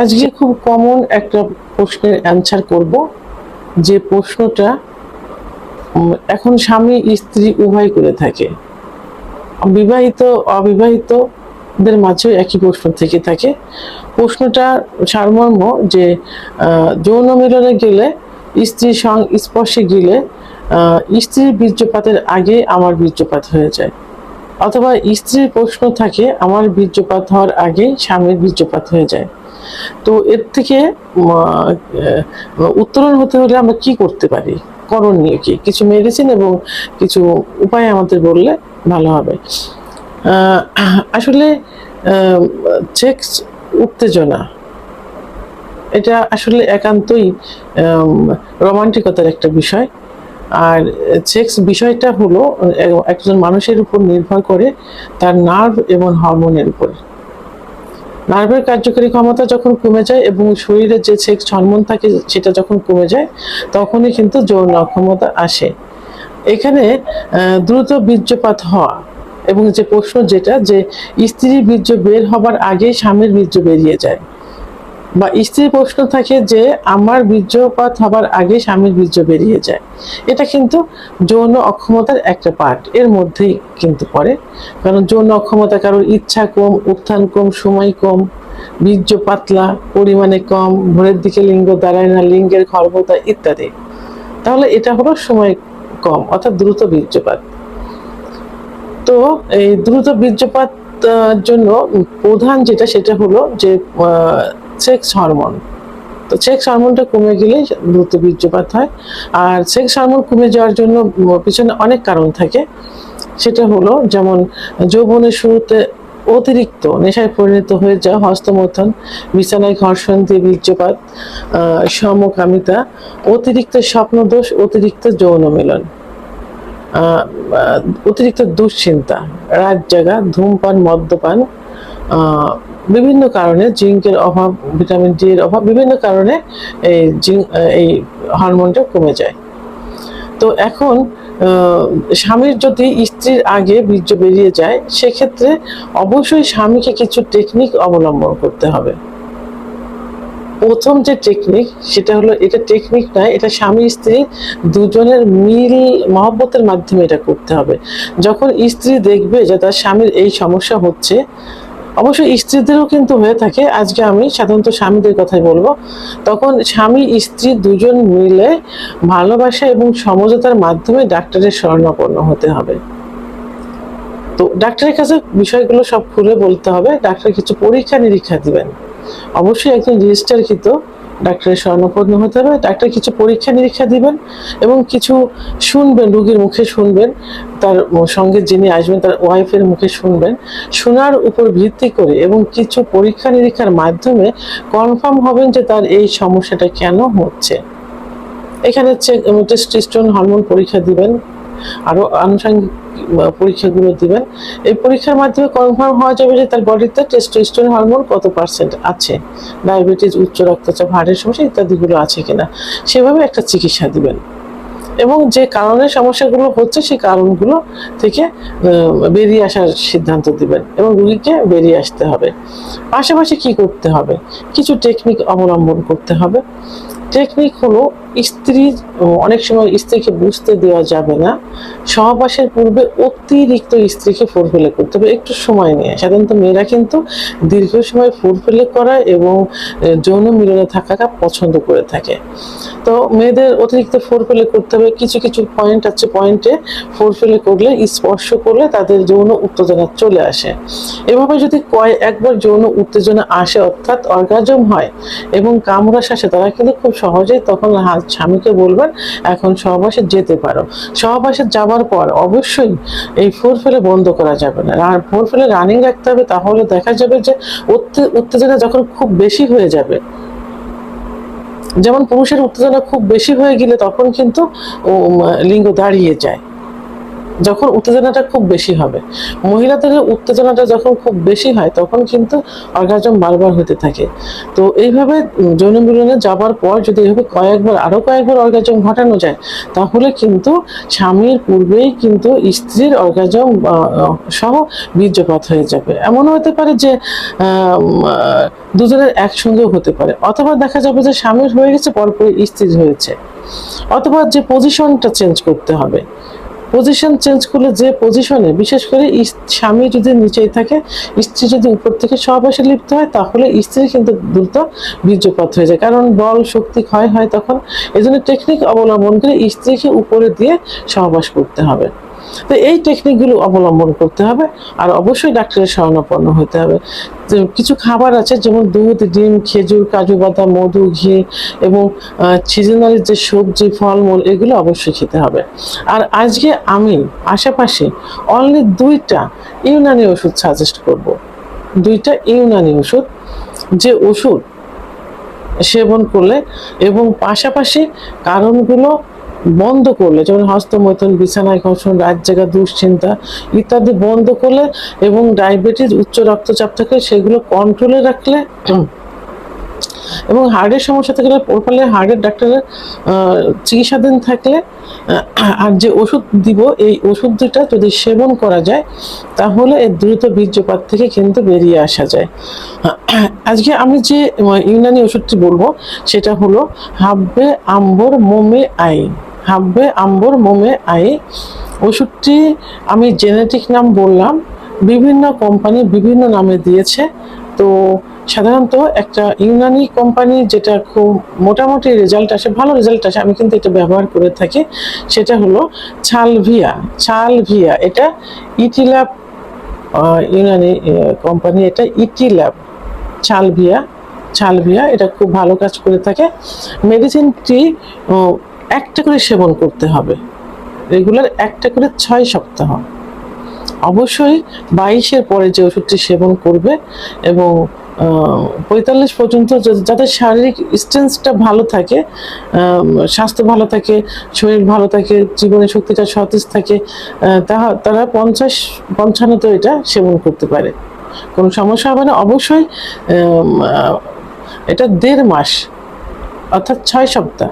আজকে খুব কমন একটা প্রশ্নের অ্যান্সার করব, যে প্রশ্নটা এখন স্বামী স্ত্রী উভয় করে থাকে। বিবাহিত, অবিবাহিতদের মাঝেও একই প্রশ্ন থেকে থাকে। প্রশ্নটা সারমর্ম যে যৌন মিলনে গেলে স্ত্রীর সংস্পর্শে গেলে স্ত্রীর বীর্যপাতের আগে আমার বীর্যপাত হয়ে যায়। অথবা স্ত্রীর প্রশ্ন থাকে, আমার বীর্যপাত হওয়ার আগে স্বামীর বীর্যপাত হয়ে যায়। তো এর থেকে উত্তরণ হতে হলে আমরা কি করতে পারি? করণীয় কি? কিছু মেডিসিন এবং কিছু উপায় আমাদের বললে ভালো হবে। আসলে সেক্স উত্তেজনা, এটা আসলে একান্তই রোমান্টিকতার একটা বিষয়। আর সেক্স বিষয়টা হলো একজন মানুষের উপর নির্ভর করে তার নার্ভ এবং হরমোনের উপর। নার্ভের কার্যকরী ক্ষমতা যখন কমে যায় এবং শরীরের যে সেক্স হরমোন থাকে সেটা যখন কমে যায়, তখনই কিন্তু যৌন অক্ষমতা আসে। এখানে দ্রুত বীর্যপাত হওয়া এবং যে প্রশ্ন যেটা যে স্ত্রীর বীর্য বের হবার আগেই স্বামীর বীর্য বেরিয়ে যায়। বা স্ত্রীর প্রশ্ন থাকে যে, আমার বীর্যপাত হবার আগে স্বামীর বীর্য বেরিয়ে যায়। এটা কিন্তু যৌন অক্ষমতার একটা পার্ট এর মধ্যেই কিন্তু পড়ে। কারণ যৌন অক্ষমতা কারোর ইচ্ছা কম, উত্থান কম, সময় কম, বীর্য পাতলা, পরিমাণে কম, ভোরের দিকে লিঙ্গ দাঁড়ায় না, লিঙ্গের খর্বতা ইত্যাদি। তাহলে এটা হলো সময় কম, অর্থাৎ দ্রুত বীর্যপাত। তো এই দ্রুত বীর্যপাত জন্য প্রধান যেটা, সেটা হলো যে সেক্স হরমোন। তো সেক্স হরমোনটা কমে গেলে দ্রুত বীর্যপাত হয়। আর সেক্স হরমোন কমে যাওয়ার জন্য পিছনে অনেক কারণ থাকে। সেটা হলো যেমন যৌবনের শুরুতে অতিরিক্ত নেশায় পরিণত হয়ে যাওয়া হস্তমথন, বিছানায় ঘর্ষণ দিয়ে বীর্যপাত সমকামিতা, অতিরিক্ত স্বপ্নদোষ, অতিরিক্ত যৌন মিলন অতিরিক্ত দুশ্চিন্তা রাত জাগা ধূমপান, মদ্যপান বিভিন্ন কারণে জিঙ্কের অভাব, ভিটামিন ডি এর অভাব, বিভিন্ন কারণে এই জিঙ্ক, এই হরমোনটা কমে যায়। তো এখন স্বামীর যদি স্ত্রীর আগে বীর্য বেরিয়ে যায়, সেক্ষেত্রে অবশ্যই স্বামীকে কিছু টেকনিক অবলম্বন করতে হবে। প্রথম যে টেকনিক সেটা হলো এটা টেকনিক নয়, এটা স্বামী স্ত্রী দুজনের মিল, মহব্বতের মাধ্যমে এটা করতে হবে। যখন স্ত্রী দেখবে যে তার স্বামীর এই সমস্যা হচ্ছে অবশ্যই স্ত্রীদেরও কিন্তু হয়ে থাকে। আজকে আমি সাধারণত স্বামীদের কথাই বলব। তখন স্বামী, স্ত্রী দুজন মিলে ভালোবাসা এবং সমঝোতার মাধ্যমে ডাক্তারের স্বর্ণপন্ন হতে হবে। তো ডাক্তারের কাছে বিষয়গুলো সব খুলে বলতে হবে। ডাক্তার কিছু পরীক্ষা নিরীক্ষা দিবেন। অবশ্যই একজন রেজিস্টার রেজিস্টারকৃত। ডাক্তারের স্বর্ণপূর্ণ হতে হবে। ডাক্তার কিছু পরীক্ষা নিরীক্ষা দিবেন এবং কিছু শুনবেন, রুগীর মুখে শুনবেন, তার সঙ্গে যিনি আসবেন তার ওয়াইফের মুখে শুনবেন। শোনার উপর ভিত্তি করে এবং কিছু পরীক্ষা নিরীক্ষার মাধ্যমে কনফার্ম হবেন যে তার এই সমস্যাটা কেন হচ্ছে। এখানে টেস্টোস্টেরন হরমোন পরীক্ষা দিবেন। আরও আনুষঙ্গিক পরীক্ষাগুলো দিবেন। এই পরীক্ষার মাধ্যমে কনফার্ম হওয়া যাবে যে তার বডিতে টেস্টোস্টেরন হরমোন কত পার্সেন্ট আছে। ডায়াবেটিস উচ্চ রক্তচাপ হার্টের সমস্যা ইত্যাদিগুলো আছে কিনা। সেভাবে একটা চিকিৎসা দিবেন। এবং যে কারণে সমস্যাগুলো হচ্ছে, সেই কারণগুলো থেকে বেরিয়ে আসার সিদ্ধান্ত দিবেন এবং রুগীকে বেরিয়ে আসতে হবে। পাশাপাশি কি করতে হবে? কিছু টেকনিক অবলম্বন করতে হবে। টেকনিক হলো স্ত্রীর অনেক সময় স্ত্রীকে বুঝতে দেওয়া যাবে না। সহবাসের পূর্বে অতিরিক্ত স্ত্রীকে ফুরফেলে করতে হবে। একটু সময় নিয়ে। সাধারণত মেয়েরা কিন্তু দীর্ঘ সময় ফুরফেলে করা এবং যৌন মিলনে থাকাটা পছন্দ করে থাকে। তো মেয়েদের অতিরিক্ত ফোরফেলে করতে হবে। কিছু কিছু পয়েন্ট আছে পয়েন্টে ফোরফেলে করলে, স্পর্শ করলে তাদের যৌন উত্তেজনা চলে আসে। এভাবে যদি কয় একবার যৌন উত্তেজনা আসে অর্থাৎ অর্গাজম হয় এবং কামড়া শ্বাসে তারা কিন্তু খুব সহজেই তখন হা- স্বামীকে বলবেন এখন সহবাসে যেতে পারো। সহবাসে যাওয়ার পর অবশ্যই এই ফোর ফেলে বন্ধ করা যাবে না। আর ফোর ফেলে রানিং রাখতে হবে, তাহলে দেখা যাবে যে উত্তে- উত্তেজনা যখন খুব বেশি হয়ে যাবে, যেমন পুরুষের উত্তেজনা খুব বেশি হয়ে গেলে তখন কিন্তু লিঙ্গ দাঁড়িয়ে যায়। যখন উত্তেজনাটা খুব বেশি হবে। মহিলাদের উত্তেজনাটা যখন খুব বেশি হয়, তখন কিন্তু অর্গাজম বারবার হতে থাকে। তো এইভাবে যৌন মিলনে যাবার পর যদি এইভাবে কয়েকবার আরও কয়েকবার অর্গাজম ঘটানো যায়, তাহলে কিন্তু স্বামীর পূর্বেই কিন্তু স্ত্রীর অর্গাজম সহ বীর্যপাত হয়ে যাবে। এমনও হতে পারে যে দুজনের একসঙ্গেও হতে পারে। অথবা দেখা যাবে যে স্বামীর হয়ে গেছে, পরপরই স্ত্রীর হয়েছে। অথবা যে পজিশনটা চেঞ্জ করতে হবে। পজিশন চেঞ্জ করলে যে পজিশনে বিশেষ করে স্বামী যদি নিচেই থাকে, স্ত্রী যদি উপর থেকে সহবাসে লিপ্ত হয়, তাহলে স্ত্রী কিন্তু দ্রুত বীর্যপাত হয়ে যায়। কারণ বল শক্তি ক্ষয় হয় তখন। এই জন্য টেকনিক অবলম্বন করে স্ত্রীকে উপরে দিয়ে সহবাস করতে হবে। তো এই টেকনিকগুলো অবলম্বন করতে হবে আর অবশ্যই ডাক্তারের শরণাপন্ন হতে হবে। কিছু খাবার আছে যেমন দুধ, ডিম, খেজুর, কাজু বাদাম, মধু, ঘি এবং সিজনালি যে সবজি, ফলমূল এগুলো অবশ্যই খেতে হবে। আর আজকে আমি আশেপাশে অনলি দুইটা ইউনানি ওষুধ সাজেস্ট করব। দুইটা ইউনানি ওষুধ যে ওষুধ সেবন করলে এবং পাশাপাশি কারণগুলো বন্ধ করলে, যেমন হস্তমৈথুন, বিছানায় ঘর্ষণ রাত জায়গা দুশ্চিন্তা ইত্যাদি বন্ধ করলে এবং ডায়াবেটিস, উচ্চ রক্তচাপ থাকে, সেগুলো কন্ট্রোলে রাখলে এবং হার্টের সমস্যা থাকলে ফলে হার্টের ডাক্তারের চিকিৎসাধীন থাকলে আর যে ওষুধ দিব, এই ওষুধ দুটা যদি সেবন করা যায়, তাহলে এর দ্রুত বীর্যপাত থেকে কিন্তু বেরিয়ে আসা যায়। আজকে আমি যে ইউনানি ওষুধটি বলব, সেটা হলো হাব্বে আম্বর মোমে আই। হাব্বে আম্বর, মোমে, আই। ওষুধটি আমি জেনেটিক নাম বললাম, বিভিন্ন কোম্পানি বিভিন্ন নামে দিয়েছে। তো সাধারণত একটা ইউনানি কোম্পানি যেটা খুব মোটামুটি রেজাল্ট আসে, ভালো রেজাল্ট আসে, আমি কিন্তু এটা ব্যবহার করে থাকি, সেটা হলো ছালভিয়া। ছালভিয়া, এটা ইটিল্যাব ইউনানি কোম্পানি, এটা ইটিল্যাব। ছালভিয়া ছালভিয়া, এটা খুব ভালো কাজ করে থাকে। মেডিসিনটি একটা করে সেবন করতে হবে। রেগুলার একটা করে ছয় সপ্তাহ। অবশ্যই বাইশের পরে যে ওষুধটি সেবন করবে এবং পঁয়তাল্লিশ পর্যন্ত যা- যাদের শারীরিক স্ট্রেন্থটা ভালো থাকে স্বাস্থ্য ভালো থাকে, শরীর ভালো থাকে, জীবনে শক্তিটা সতেজ থাকে তাহা, তারা পঞ্চাশ, পঞ্চান্নতে এটা সেবন করতে পারে। কোনো সমস্যা হবে না। অবশ্যই এটা দেড় মাস, অর্থাৎ ছয় সপ্তাহ।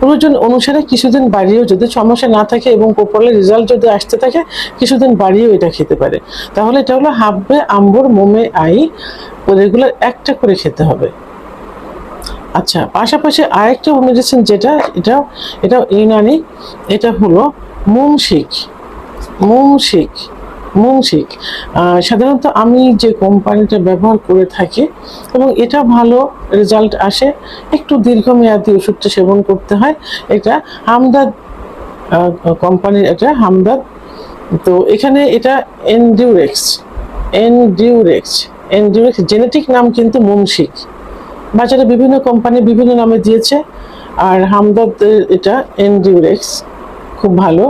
প্রয়োজন অনুসারে কিছুদিন বাড়িয়েও যদি সমস্যা না থাকে এবং প্রপারলি রেজাল্ট যদি আসতে থাকে, কিছুদিন বাড়িয়েও এটা খেতে পারে। তাহলে এটা হলো হাব্বে আম্বর মোমে আই রেগুলার একটা করে খেতে হবে। আচ্ছা পাশাপাশি আরেকটা মেডিসিন যেটা এটা এটা ইউনানি, এটা হলো মুমশিক। মুমশিক। মুমশিক আহ, সাধারণত আমি যে কোম্পানিটা ব্যবহার করে থাকি এবং এটা ভালো রেজাল্ট আসে একটু দীর্ঘমেয়াদী ওষুধটা সেবন করতে হয় এটা হামদাদ কোম্পানির এটা হামদাদ। তো এখানে এটা এনডিউরেক্স এনডিউরেক্স এনডিউরেক্স জেনেটিক নাম কিন্তু মুমশিক বাজারে বিভিন্ন কোম্পানি বিভিন্ন নামে দিয়েছে আর হামদাদ এটা এনডিউরেক্স খুব ভালো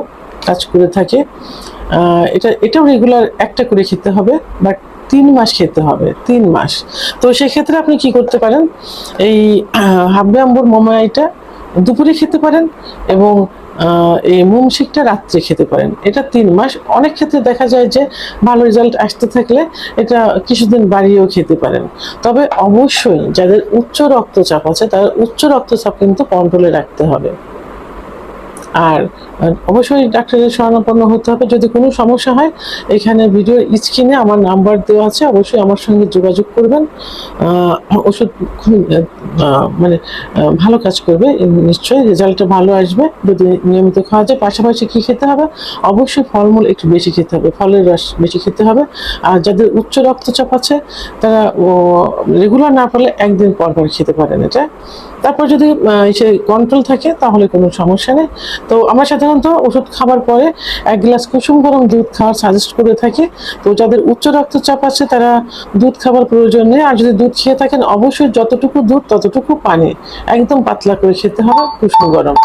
কাজ করে থাকে। এটা, এটাও রেগুলার একটা করে খেতে হবে বাট তিন মাস খেতে হবে, তিন মাস। তো সেক্ষেত্রে আপনি কি করতে পারেন, এই হাব্বে আম্বুর মোমাইটা দুপুরে খেতে পারেন এবং এই মুমশিকটা রাত্রে খেতে পারেন। এটা তিন মাস। অনেক ক্ষেত্রে দেখা যায় যে ভালো রেজাল্ট আসতে থাকলে এটা কিছুদিন বাড়িয়েও খেতে পারেন। তবে অবশ্যই যাদের উচ্চ রক্তচাপ আছে, তাদের উচ্চ রক্তচাপ কিন্তু কন্ট্রোলে রাখতে হবে। আর অবশ্যই ডাক্তারের শরণাপন্ন হতে হবে। যদি কোনো সমস্যা হয়, এখানে ভিডিও স্ক্রিনে আমার নাম্বার দেওয়া আছে, অবশ্যই আমার সঙ্গে যোগাযোগ করবেন। ওষুধ খুব মানে ভালো কাজ করবে নিশ্চয়ই রেজাল্টটা ভালো আসবে, যদি নিয়মিত খাওয়া যায়। পাশাপাশি কী খেতে হবে? অবশ্যই ফলমূল একটু বেশি খেতে হবে, ফলের রস বেশি খেতে হবে। আর যাদের উচ্চ রক্তচাপ আছে, তারা রেগুলার না পারলে একদিন পর পর খেতে পারেন এটা। তারপর যদি সে কন্ট্রোল থাকে, তাহলে কোনো সমস্যা নেই। তো আমরা সাধারণত ওষুধ খাবার পরে এক গ্লাস কুসুম গরম দুধ খাওয়ার সাজেস্ট করে থাকি। তো যাদের উচ্চ রক্তচাপ আছে, তারা দুধ খাবার প্রয়োজন নেই। আর যদি দুধ খেয়ে থাকেন, অবশ্যই যতটুকু দুধ, ততটুকু পানি। একদম পাতলা করে খেতে হবে, কুসুম গরম।